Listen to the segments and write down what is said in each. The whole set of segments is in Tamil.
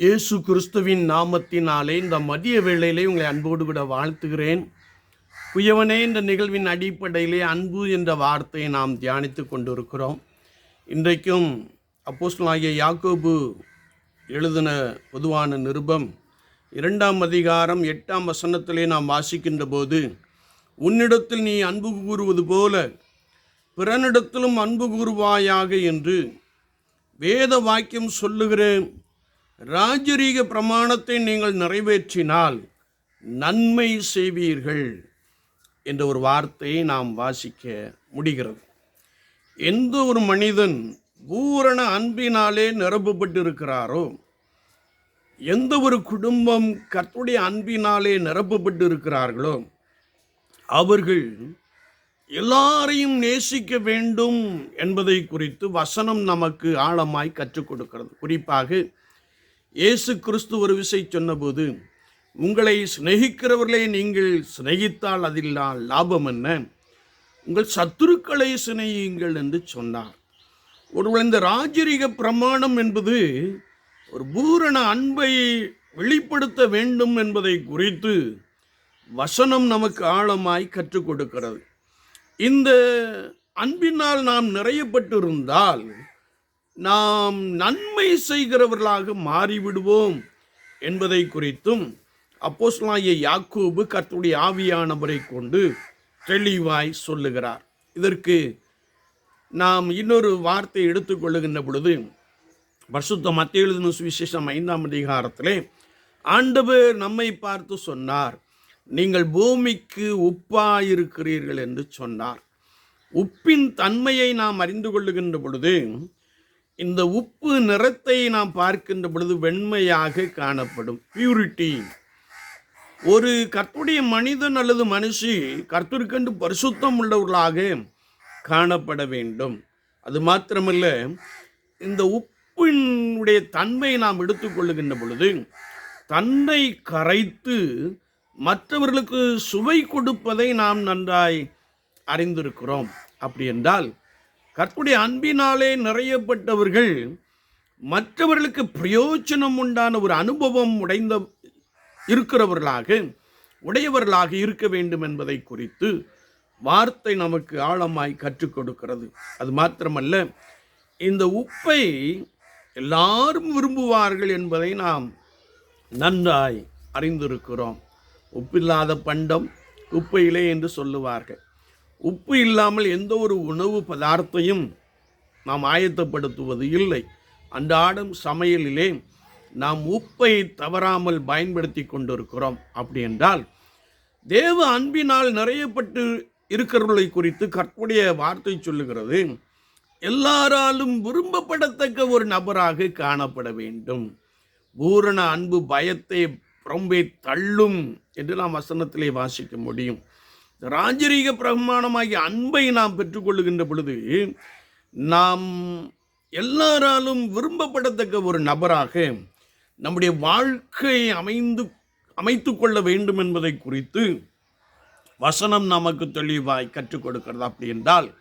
இயேசு கிறிஸ்துவின் நாமத்தினாலே இந்த மதிய வேளையிலே உங்களை அன்போடு கூட வாழ்த்துகிறேன். குயவனே என்ற நிகழ்வின் அடிப்படையிலே அன்பு என்ற வார்த்தையை நாம் தியானித்து கொண்டிருக்கிறோம். இன்றைக்கும் அப்போஸ்லாகிய யாக்கோபு எழுதின பொதுவான நிருபம் இரண்டாம் அதிகாரம் எட்டாம் வசனத்திலே நாம் வாசிக்கின்ற போது உன்னிடத்தில் நீ அன்பு கூறுவது போல பிறனிடத்திலும் அன்பு கூறுவாயாக என்று வேத வாக்கியம் சொல்லுகிற ராஜரீக பிரமாணத்தை நீங்கள் நிறைவேற்றினால் நன்மை செய்வீர்கள் என்ற ஒரு வார்த்தையை நாம் வாசிக்க முடிகிறது. எந்த ஒரு மனிதன் பூரண அன்பினாலே நிரப்பப்பட்டிருக்கிறாரோ எந்த ஒரு குடும்பம் கர்த்தருடைய அன்பினாலே நிரப்பப்பட்டு இருக்கிறார்களோ அவர்கள் எல்லாரையும் நேசிக்க வேண்டும் என்பதை குறித்து வசனம் நமக்கு ஆழமாய் கற்றுக் கொடுக்கிறது. குறிப்பாக இயேசு கிறிஸ்து ஒரு விசை சொன்னபோது உங்களை சிநேகிக்கிறவர்களை நீங்கள் சிநேகித்தால் அதில் லாபம் என்ன? உங்கள் சத்துருக்களை சிநேகியுங்கள் என்று சொன்னார். ஒருவர் இந்த ராஜரீக பிரமாணம் என்பது ஒரு பூரண அன்பை வெளிப்படுத்த வேண்டும் என்பதை குறித்து வசனம் நமக்கு ஆழமாய் கற்றுக் கொடுக்கிறது. இந்த அன்பினால் நாம் நிறையப்பட்டிருந்தால் நாம் நன்மை செய்கிறவர்களாக மாறிவிடுவோம் என்பதை குறித்தும் அப்போஸ்லாய யாக்கூபு கர்த்துடைய ஆவியானவரை கொண்டு தெளிவாய் சொல்லுகிறார். இதற்கு நாம் இன்னொரு வார்த்தை எடுத்துக்கொள்ளுகின்ற பொழுது பரிசுத்த மத்திய எழுதின சுவிசேஷம் ஐந்தாம் அதிகாரத்திலே ஆண்டவர் நம்மை பார்த்து சொன்னார் நீங்கள் பூமிக்கு உப்பாயிருக்கிறீர்கள் என்று சொன்னார். உப்பின் தன்மையை நாம் அறிந்து கொள்ளுகின்ற பொழுது இந்த உப்பு நிறத்தை நாம் பார்க்கின்ற பொழுது வெண்மையாக காணப்படும். பியூரிட்டி ஒரு கர்த்துடைய மனிதன் அல்லது மனுஷி கர்த்தருக்கென்று பரிசுத்தம் உள்ளவர்களாக காணப்பட வேண்டும். அது மாத்திரமல்ல இந்த உப்பினுடைய தன்மை நாம் எடுத்துக்கொள்ளுகின்ற பொழுது தன்னை கரைத்து மற்றவர்களுக்கு சுவை கொடுப்பதை நாம் நன்றாய் அறிந்திருக்கிறோம். அப்படி என்றால் கற்புடைய அன்பினாலே நிறையப்பட்டவர்கள் மற்றவர்களுக்கு பிரயோஜனம் உண்டான ஒரு அனுபவம் உடைந்த இருக்கிறவர்களாக உடையவர்களாக இருக்க வேண்டும் என்பதை குறித்து வார்த்தை நமக்கு ஆழமாய் கற்றுக் கொடுக்கிறது. அது மாத்திரமல்ல இந்த உப்பை எல்லாரும் விரும்புவார்கள் என்பதை நாம் நன்றாய் அறிந்திருக்கிறோம். உப்பில்லாத பண்டம் உப்பையிலே என்று சொல்லுவார்கள். உப்பு இல்லாமல் எந்த ஒரு உணவு பதார்த்தையும் நாம் ஆயத்தப்படுத்துவது இல்லை. அன்றாடம் சமையலிலே நாம் உப்பை தவறாமல் பயன்படுத்தி கொண்டிருக்கிறோம். அப்படி என்றால் தேவ அன்பினால் நிறையப்பட்டு இருக்கிறவர்களை குறித்து கற்புடைய வார்த்தை சொல்லுகிறது. எல்லாராலும் விரும்பப்படத்தக்க ஒரு நபராக காணப்பட வேண்டும். பூரண அன்பு பயத்தை புறம்பே தள்ளும் என்று நாம் வசனத்திலே வாசிக்க முடியும். ராஜரீக பிரமாணமாகிய அன்பை நாம் பெற்றுக்கொள்ளுகின்ற பொழுது நாம் எல்லாராலும் விரும்பப்படத்தக்க ஒரு நபராக நம்முடைய வாழ்க்கையை அமைந்து அமைத்து கொள்ள வேண்டும் என்பதை குறித்து வசனம் நமக்கு தெளிவாய் கற்றுக் கொடுக்கிறது. அப்படி என்றால்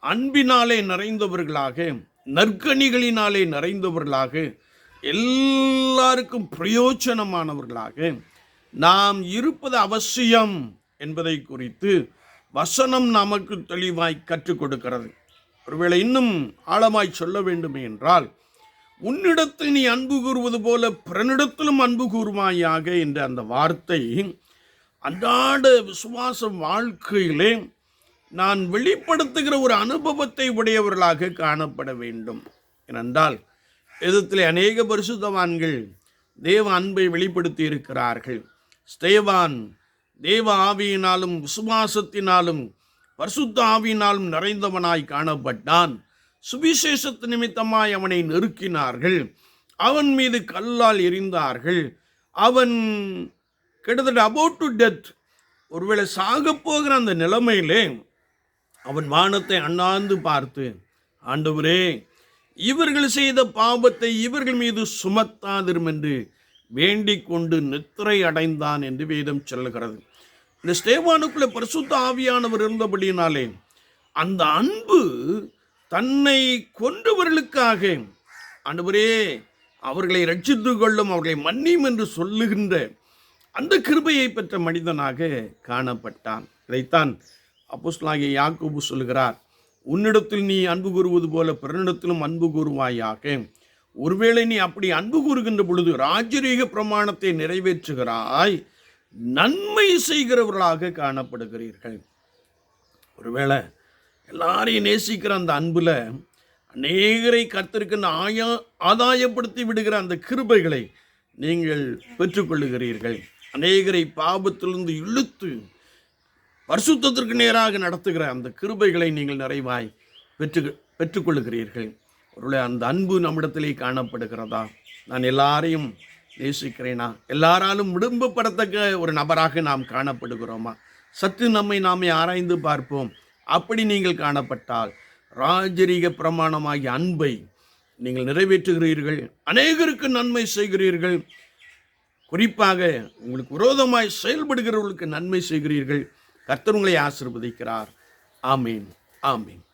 அன்பினாலே நிறைந்தவர்களாக நற்கனிகளினாலே நிறைந்தவர்களாக எல்லாருக்கும் பிரயோஜனமானவர்களாக நாம் இருப்பது அவசியம். என்பதை குறித்து வசனம் நமக்கு தெளிவாய் கற்றுக் கொடுக்கிறது. ஒருவேளை இன்னும் ஆழமாய் சொல்ல வேண்டுமே என்றால் உன்னிடத்தில் நீ அன்பு கூறுவது போல பிறனிடத்திலும் அன்பு கூறுவாயாக என்ற அந்த வார்த்தை அன்றாட விசுவாச வாழ்க்கையிலே நான் வெளிப்படுத்துகிற ஒரு அனுபவத்தை உடையவர்களாக காணப்பட வேண்டும். ஏனென்றால் எதிர்த்தில் அநேக பரிசுத்தவான்கள் தேவ அன்பை வெளிப்படுத்தி இருக்கிறார்கள். ஸ்தேவான் தேவ ஆவியினாலும் விசுவாசத்தினாலும் பரிசுத்த ஆவியினாலும் நிறைந்தவனாய் காணப்பட்டான். சுவிசேஷத்து நிமித்தமாய் அவனை நெருக்கினார்கள். அவன் மீது கல்லால் எரிந்தார்கள். அவன் கிட்டத்தட்ட அபவுட் டு டெத் ஒருவேளை சாகப் போகிற அந்த நிலைமையிலே அவன் வானத்தை அண்ணாந்து பார்த்து ஆண்டவரே இவர்கள் செய்த பாவத்தை இவர்கள் மீது சுமத்தாதிரும் என்று வேண்டிக் கொண்டு நித்திரை அடைந்தான் என்று வேதம் சொல்லுகிறது. இந்த ஸ்தேவானுக்குள்ள பரிசுத்த ஆவியானவர் இருந்தபடியினாலே அந்த அன்பு தன்னை கொன்றவர்களுக்காக அன்பரே அவர்களை ரட்சித்து கொள்ளும் அவர்களை மன்னியும் என்று சொல்லுகின்ற அந்த கிருபையை பெற்ற மனிதனாக காணப்பட்டான். இதைத்தான் அப்போஸ்லாகிய யாக்கோபு சொல்கிறார் உன்னிடத்தில் நீ அன்பு கூறுவது போல பிறனிடத்திலும் அன்பு கூறுவாயாக. ஒருவேளை நீ அப்படி அன்பு கூறுகின்ற பொழுது ராஜரீக பிரமாணத்தை நிறைவேற்றுகிறாய் நன்மை செய்கிறவர்களாக காணப்படுகிறீர்கள். ஒருவேளை எல்லாரையும் நேசிக்கிற அந்த அன்பில் அநேகரை கத்திருக்கின்ற ஆயா ஆதாயப்படுத்தி விடுகிற அந்த கிருபைகளை நீங்கள் பெற்றுக்கொள்ளுகிறீர்கள். அநேகரை பாபத்திலிருந்து இழுத்து பரிசுத்தத்திற்கு நேராக நடத்துகிற அந்த கிருபைகளை நீங்கள் நிறைவாய் பெற்று பெற்றுக்கொள்ளுகிறீர்கள். பொருளை அந்த அன்பு நம்மிடத்திலே காணப்படுகிறதா? நான் எல்லாரையும் நேசிக்கிறேனா? எல்லாராலும் விடும்பப்படத்தக்க ஒரு நபராக நாம் காணப்படுகிறோமா? சற்று நம்மை நாமே ஆராய்ந்து பார்ப்போம். அப்படி நீங்கள் காணப்பட்டால் ராஜரீக பிரமாணமாகிய அன்பை நீங்கள் நிறைவேற்றுகிறீர்கள் அநேகருக்கு நன்மை செய்கிறீர்கள். குறிப்பாக உங்களுக்கு விரோதமாய் செயல்படுகிறவர்களுக்கு நன்மை செய்கிறீர்கள். கர்த்தர் உங்களை ஆசீர்வதிக்கிறார். ஆமீன். ஆமீன்.